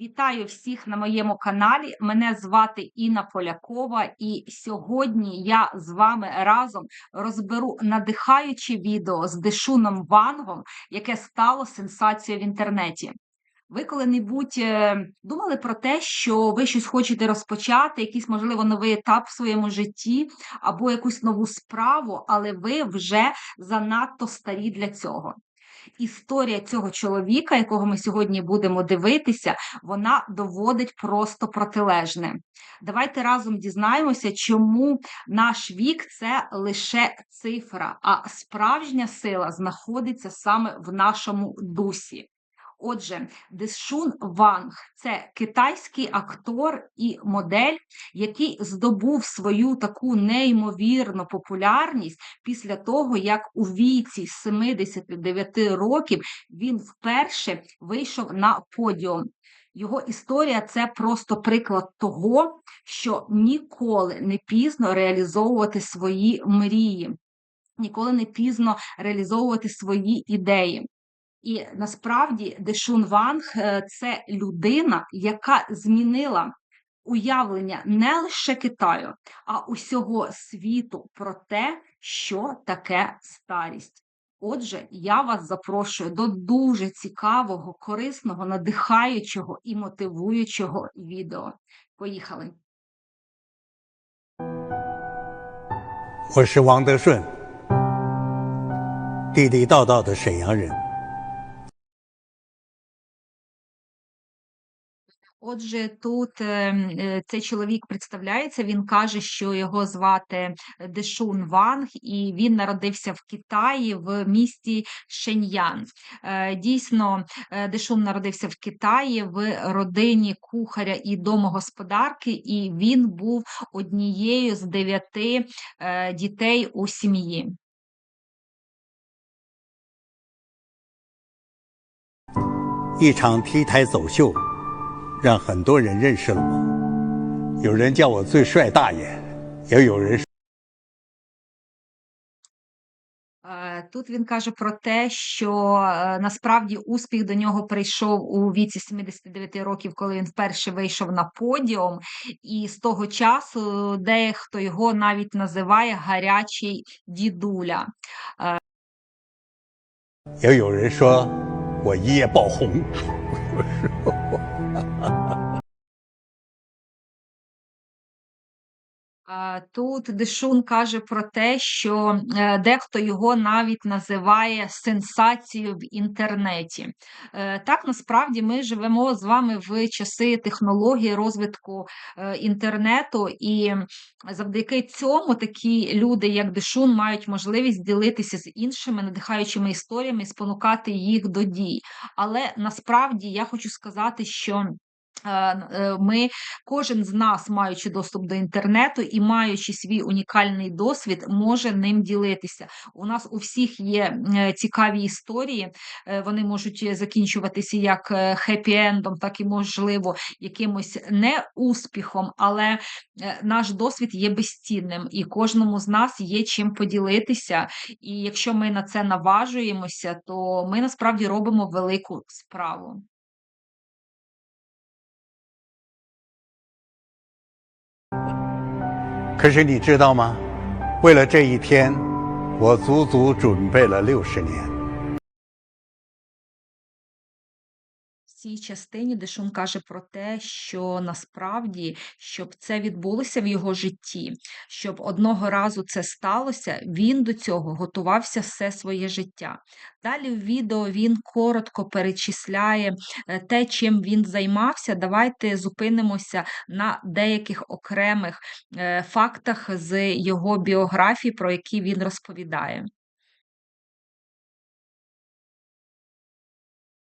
Вітаю всіх на моєму каналі. Мене звати Інна Полякова, і сьогодні я з вами разом розберу надихаюче відео з Дешуном Вангом, яке стало сенсацією в інтернеті. Ви коли-небудь е, думали про те, що ви щось хочете розпочати, якийсь, можливо, новий етап в своєму житті або якусь нову справу, але ви вже занадто старі для цього. Історія цього чоловіка, якого ми сьогодні будемо дивитися, вона доводить просто протилежне. Давайте разом дізнаємося, чому наш вік це лише цифра, а справжня сила знаходиться саме в нашому дусі. Отже, Дешун Ванг це китайський актор і модель, який здобув свою таку неймовірну популярність після того, як у віці 79 років він вперше вийшов на подіум. Його історія це просто приклад того, що ніколи не пізно реалізовувати свої мрії, ніколи не пізно реалізовувати свої ідеї. І насправді Дешун Ванг е, це людина, яка змінила уявлення не лише Китаю, а усього світу про те, що таке старість. Отже, я вас запрошую до дуже цікавого, корисного, надихаючого і мотивуючого відео. Поїхали! 我是王德顺，地地道道的沈阳人。 Отже, тут е, м, е, цей чоловік представляється, він каже, що його звати Дешун Ванг, і він народився в Китаї в місті Шеньян. Е, Дійсно, е, Дешун народився в Китаї в родині кухаря і домогосподарки, і він був однією з дев'яти е, дітей у сім'ї. 一场 T 台走秀， 让很多人认识了我。有人叫我最帅大爷，也有人 Е, Тут він каже про те, що е, насправді успіх до нього прийшов у віці 79 років, коли він вперше вийшов на подіум, і з того часу дехто його навіть називає гарячий дідуля. 也有人说我一夜爆红。 Тут Дешун каже про те, що е, дехто його навіть називає сенсацією в інтернеті. Е, Так, насправді ми живемо з вами в часи технології розвитку е, інтернету, і завдяки цьому такі люди, як Дешун, мають можливість ділитися з іншими надихаючими історіями, і спонукати їх до дій. Але насправді я хочу сказати, що. Е, е, Ми Кожен з нас, маючи доступ до інтернету і маючи свій унікальний досвід, може ним ділитися. У нас у всіх є е, цікаві історії, вони можуть закінчуватися як хеппі-ендом, так і, можливо, якимось неуспіхом, але наш досвід є безцінним, і кожному з нас є чим поділитися. І якщо ми на це наважуємося, то ми насправді робимо велику справу. 可是你知道吗？为了这一天，我足足准备了六十年。цій частині Дешун каже про те, що насправді, щоб це відбулося в його житті, щоб одного разу це сталося, він до цього готувався все своє життя. Далі в відео він коротко перечисляє е, те, чим він займався. Давайте зупинимося на деяких окремих е, фактах з його біографії, про які він розповідає.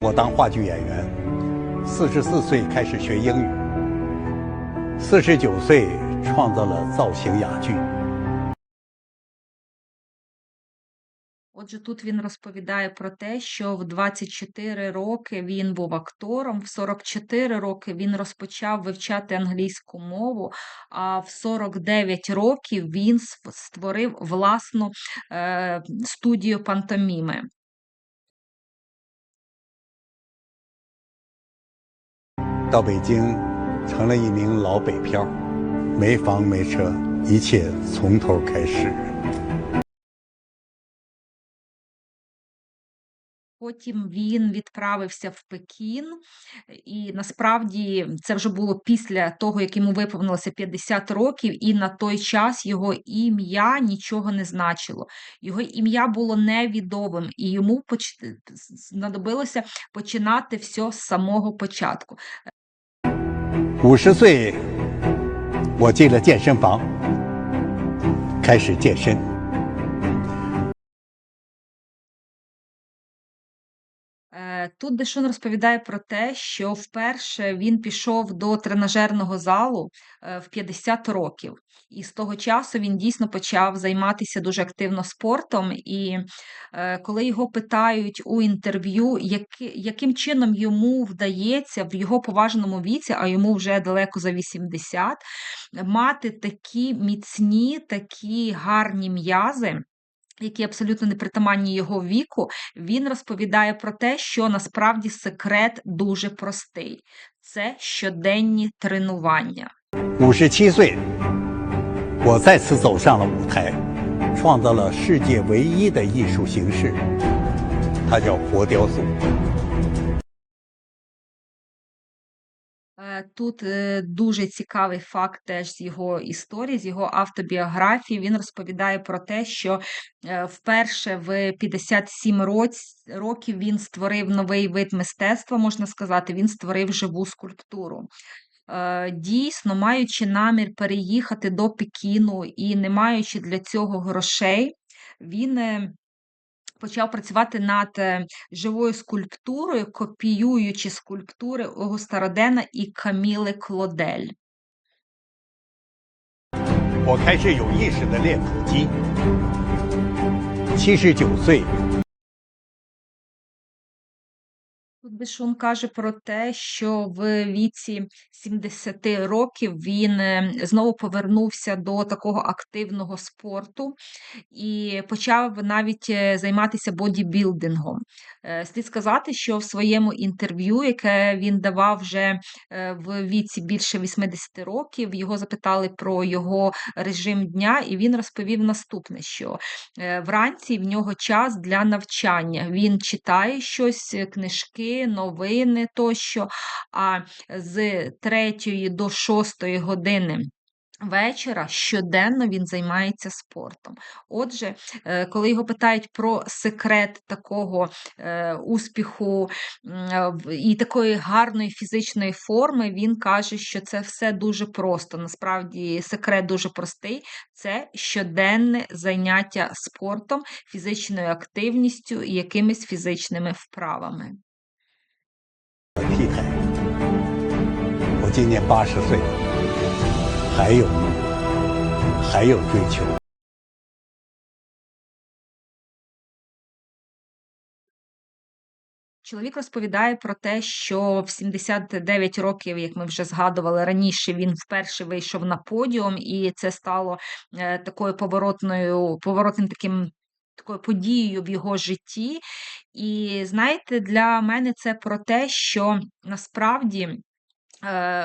我当话剧演员， 四十四岁开始学英语，四十九岁创造了造型哑剧。 Отже, тут він розповідає про те, що в 24 роки він був актором, в 44 роки він розпочав вивчати англійську мову, а в 49 років він св- створив власну е, студію пантоміми. 到北京成了一名老北漂，没房没车，一切从头开始。 Потім він відправився в Пекін, і насправді це вже було після того, як йому виповнилося 50 років, і на той час його ім'я нічого не значило. Його ім'я було невідомим, і йому поч... знадобилося починати все з самого початку. 五十岁，我进了健身房，开始健身。Тут Дешун розповідає про те, що вперше він пішов до тренажерного залу е, в 50 років, і з того часу він дійсно почав займатися дуже активно спортом. І е, коли його питають у інтерв'ю, яким чином йому вдається в його поважному віці, а йому вже далеко за 80, мати такі міцні, такі гарні м'язи які абсолютно непритаманні його віку, він розповідає про те, що насправді секрет дуже простий: це щоденні тренування. 五十七岁，我再次走上了舞台，创造了世界唯一的艺术形式，它叫活雕塑。 Тут е, дуже цікавий факт теж з його історії, з його автобіографії. Він розповідає про те, що е, вперше в 57 роць- років він створив новий вид мистецтва, можна сказати, він створив живу скульптуру. Е, Дійсно, маючи намір переїхати до Пекіну і не маючи для цього грошей, він е, почав працювати над е, живою скульптурою, копіюючи скульптури Огуста Родена і Каміли Клодель. 我开始有意识的练腹肌。七十九岁， Тут Бешун каже про те, що в віці 70 років він е, знову повернувся до такого активного спорту і почав навіть е, займатися бодібілдингом. Е, Слід сказати, що в своєму інтерв'ю, яке він давав вже в віці більше 80 років, його запитали про його режим дня, і він розповів наступне: що вранці в нього час для навчання. Він читає щось, е, новини тощо. А з 3 до 6 години. Вечора щоденно він займається спортом. Отже, е, коли його питають про секрет такого е, успіху і такої гарної фізичної форми, він каже, що це все дуже просто. Насправді секрет дуже простий: це щоденне заняття спортом, фізичною активністю і якимись фізичними вправами. 替代。我今年八十岁了，还有梦，还有追求。 Чоловік розповідає про те, що в 79 років, як ми вже згадували раніше, він вперше вийшов на подіум, і це стало е, такою поворотною, поворотним таким. Такою подією в його житті. і знаєте, для мене це про те, що насправді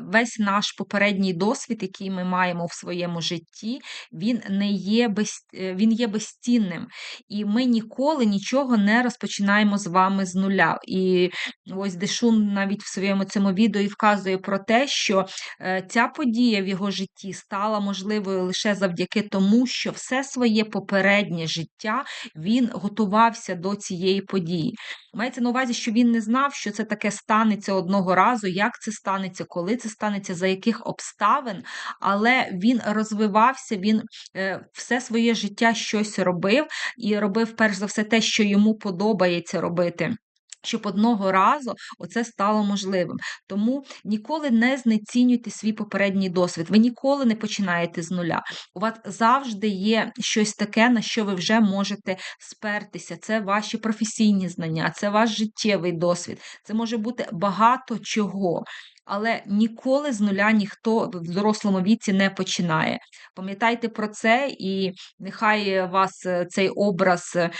весь наш попередній досвід, який ми маємо в своєму житті, він не є без, е, він є безцінним. І ми ніколи нічого не розпочинаємо з вами з нуля. І ось Дешун навіть в своєму цьому відео і вказує про те, що е, ця подія в його житті стала можливою лише завдяки тому, що все своє попереднє життя він готувався до цієї події. Мається на увазі, що він не знав, що це таке станеться одного разу, як це станеться, коли це станеться, за яких обставин, але він розвивався, він е, все своє життя щось робив і робив перш за все те, що йому подобається робити. Щоб одного разу оце стало можливим. Тому ніколи не знецінюйте свій попередній досвід. Ви ніколи не починаєте з нуля. У вас завжди є щось таке, на що ви вже можете спертися. Це ваші професійні знання, це ваш життєвий досвід. Це може бути багато чого але ніколи з нуля ніхто в дорослому віці не починає. Пам'ятайте про це, і нехай вас е, цей образ е,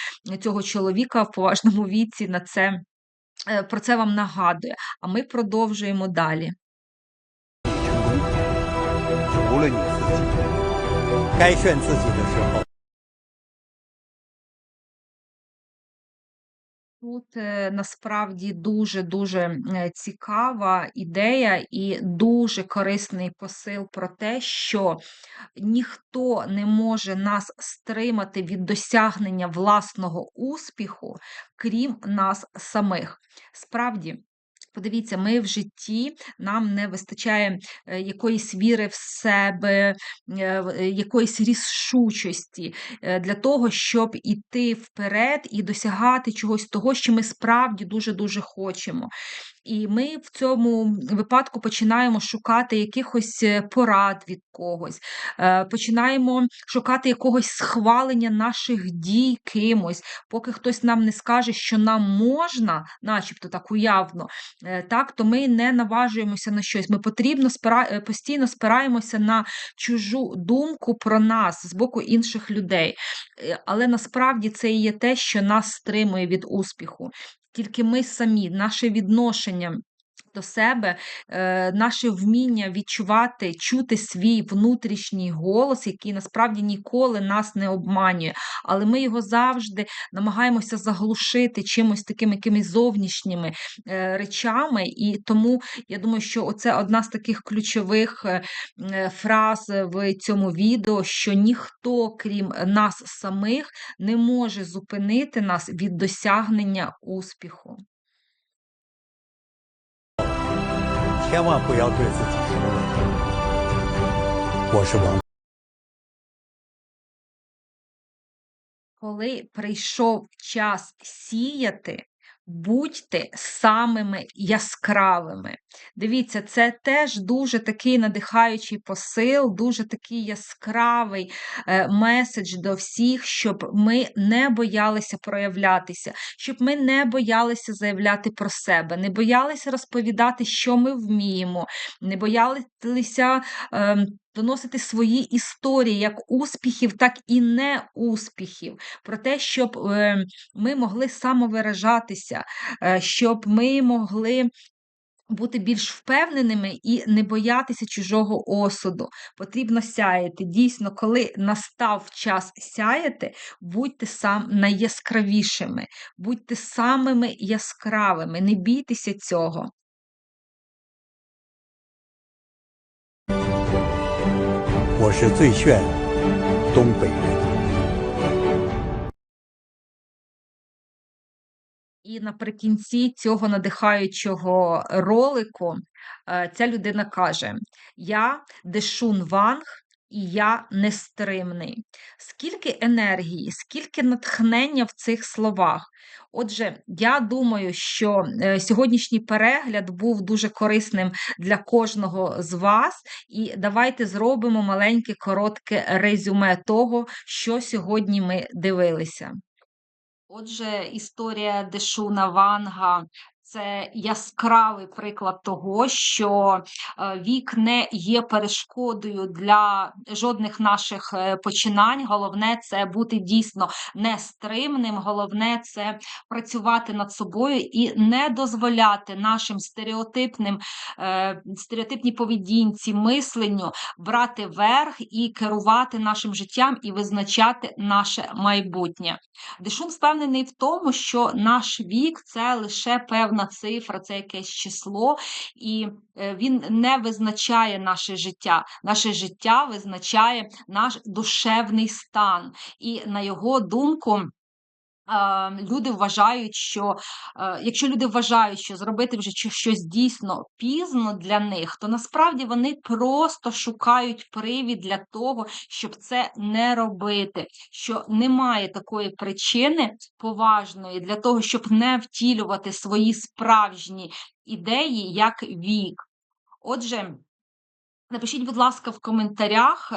цього чоловіка в поважному віці на це е, про це вам нагадує. А ми продовжуємо далі. Тут е, насправді дуже дуже е, цікава ідея і дуже корисний посил про те, що ніхто не може нас стримати від досягнення власного успіху, крім нас самих. Справді. Подивіться, ми в житті нам не вистачає е, якоїсь віри в себе, е, е, якоїсь рішучості для того, щоб іти вперед і досягати чогось того, що ми справді дуже-дуже хочемо. І ми в цьому випадку починаємо шукати якихось е, порад від когось, е, починаємо шукати якогось схвалення наших дій кимось, поки хтось нам не скаже, що нам можна, начебто так уявно, е, так, то ми не наважуємося на щось. Ми потрібно спира... постійно спираємося на чужу думку про нас з боку інших людей. Але насправді це і є те, що нас стримує від успіху. Тільки ми самі, наше відношення. До себе, е, наше вміння відчувати, чути свій внутрішній голос, який насправді ніколи нас не обманює, але ми його завжди намагаємося заглушити чимось такими якимись зовнішніми е, речами. І тому я думаю, що оце одна з таких ключових е, фраз в цьому відео, що ніхто, крім нас самих, не може зупинити нас від досягнення успіху. 千万不要对自己说：“我是王。” Коли прийшов час сіяти, будьте самими яскравими. Дивіться, це теж дуже такий надихаючий посил, дуже такий яскравий е, меседж до всіх, щоб ми не боялися проявлятися, щоб ми не боялися заявляти про себе, не боялися розповідати, що ми вміємо, не боялися. Доносити свої історії як успіхів, так і неуспіхів, про те, щоб е, ми могли самовиражатися, е, щоб ми могли бути більш впевненими і не боятися чужого осуду. Потрібно сяяти. Дійсно, коли настав час сяяти, будьте сам найяскравішими, будьте самими яскравими, не бійтеся цього. 我是最炫东北人。 І наприкінці цього надихаючого ролику е, ця людина каже: Я Дешун Ванг, і я нестримний. Скільки енергії, скільки натхнення в цих словах. Отже, я думаю, що е, сьогоднішній перегляд був дуже корисним для кожного з вас. І давайте зробимо маленьке коротке резюме того, що сьогодні ми дивилися. Отже, історія Дешуна Ванга це яскравий приклад того, що е, вік не є перешкодою для жодних наших е, починань. Головне це бути дійсно нестримним. Головне це працювати над собою і не дозволяти нашим стереотипним е, стереотипній поведінці, мисленню брати верх і керувати нашим життям і визначати наше майбутнє. Дешун впевнений в тому, що наш вік це лише певна цифра, це якесь число, і е, він не визначає наше життя. Наше життя визначає наш душевний стан. І на його думку. Е, Люди вважають, що е, якщо люди вважають, що зробити вже щось дійсно пізно для них, то насправді вони просто шукають привід для того, щоб це не робити. Що немає такої причини поважної для того, щоб не втілювати свої справжні ідеї як вік. Отже, напишіть, будь ласка, в коментарях.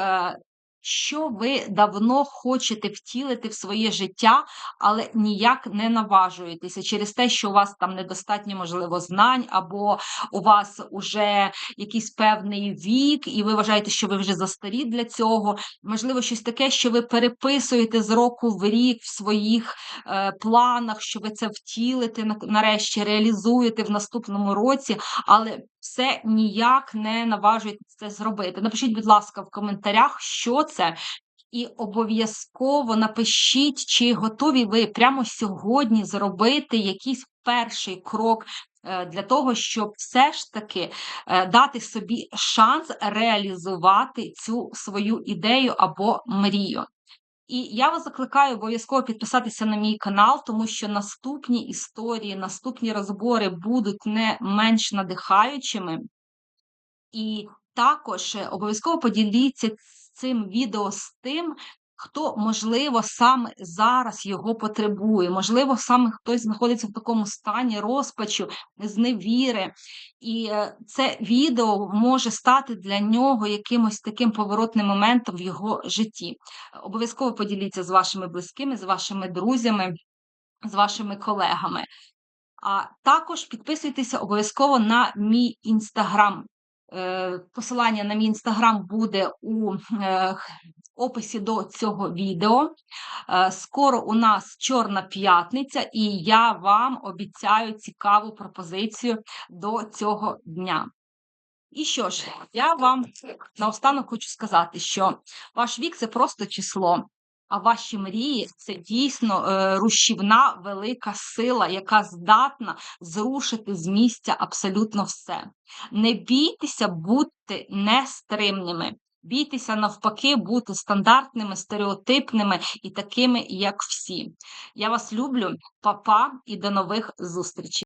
Що ви давно хочете втілити в своє життя, але ніяк не наважуєтеся через те, що у вас там недостатньо, можливо, знань, або у вас уже якийсь певний вік, і ви вважаєте, що ви вже застарі для цього. Можливо, щось таке, що ви переписуєте з року в рік в своїх е, планах, що ви це втілите, на- нарешті реалізуєте в наступному році, але все ніяк не наважуєтесь це зробити. Напишіть, будь ласка, в коментарях, що це. І обов'язково напишіть, чи готові ви прямо сьогодні зробити якийсь перший крок е, для того, щоб все ж таки е, дати собі шанс реалізувати цю свою ідею або мрію. І я вас закликаю обов'язково підписатися на мій канал, тому що наступні історії, наступні розбори будуть не менш надихаючими. І також е, обов'язково поділіться цим відео з тим, хто, можливо, саме зараз його потребує. Можливо, саме хтось знаходиться в такому стані розпачу, зневіри. І е, це відео може стати для нього якимось таким поворотним моментом в його житті. Обов'язково поділіться з вашими близькими, з вашими друзями, з вашими колегами. А також підписуйтеся обов'язково на мій інстаграм. Е, Посилання на мій інстаграм буде у е, описі до цього відео. Е, Скоро у нас Чорна п'ятниця, і я вам обіцяю цікаву пропозицію до цього дня. І що ж, я вам наостанок хочу сказати, що ваш вік це просто число. А ваші мрії це дійсно е, рушівна велика сила, яка здатна зрушити з місця абсолютно все. Не бійтеся бути нестримними. Бійтеся навпаки бути стандартними, стереотипними і такими, як всі. Я вас люблю, па-па, і до нових зустрічей.